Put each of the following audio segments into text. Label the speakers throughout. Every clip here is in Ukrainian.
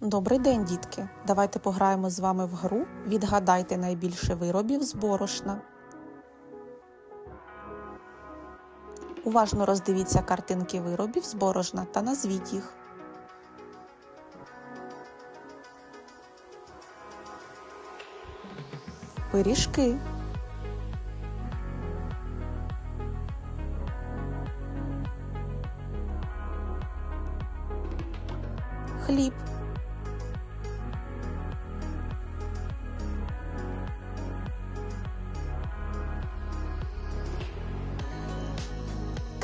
Speaker 1: Добрий день, дітки! Давайте пограємо з вами в гру Відгадайте найбільше виробів з борошна. Уважно роздивіться картинки виробів з борошна та назвіть їх. Пиріжки. Хліб.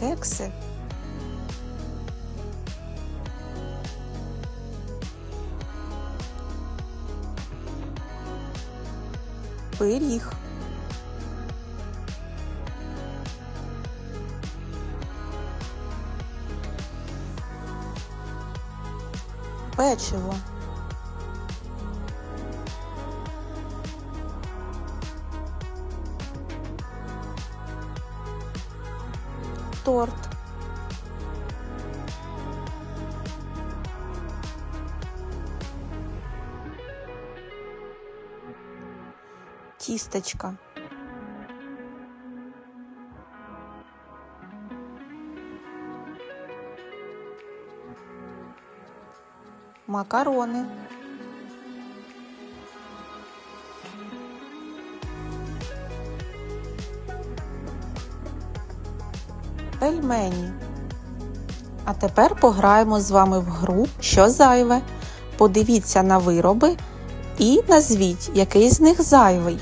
Speaker 1: Кекси. Пиріг. Печиво. торт. Кисточка. Макароны. Пельмені. А тепер пограємо з вами в гру Що зайве. Подивіться на вироби і назвіть, який з них зайвий.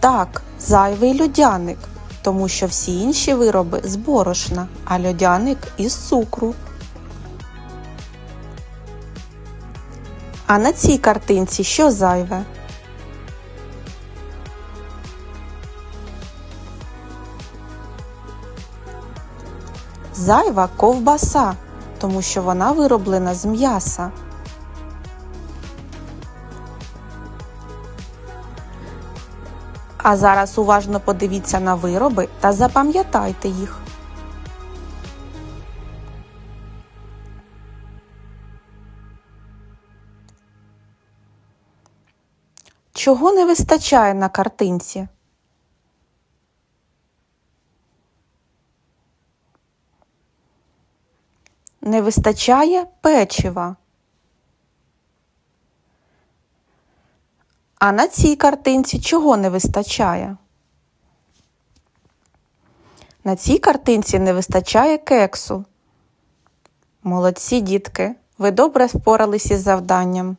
Speaker 1: Так, зайвий льодяник, тому що всі інші вироби з борошна, а льодяник із цукру. А на цій картинці що зайве? Зайва ковбаса, тому що вона вироблена з м'яса. А зараз уважно подивіться на вироби та запам'ятайте їх. Чого не вистачає на картинці? Не вистачає печива. А на цій картинці чого не вистачає? На цій картинці не вистачає кексу. Молодці, дітки, ви добре впоралися із завданням.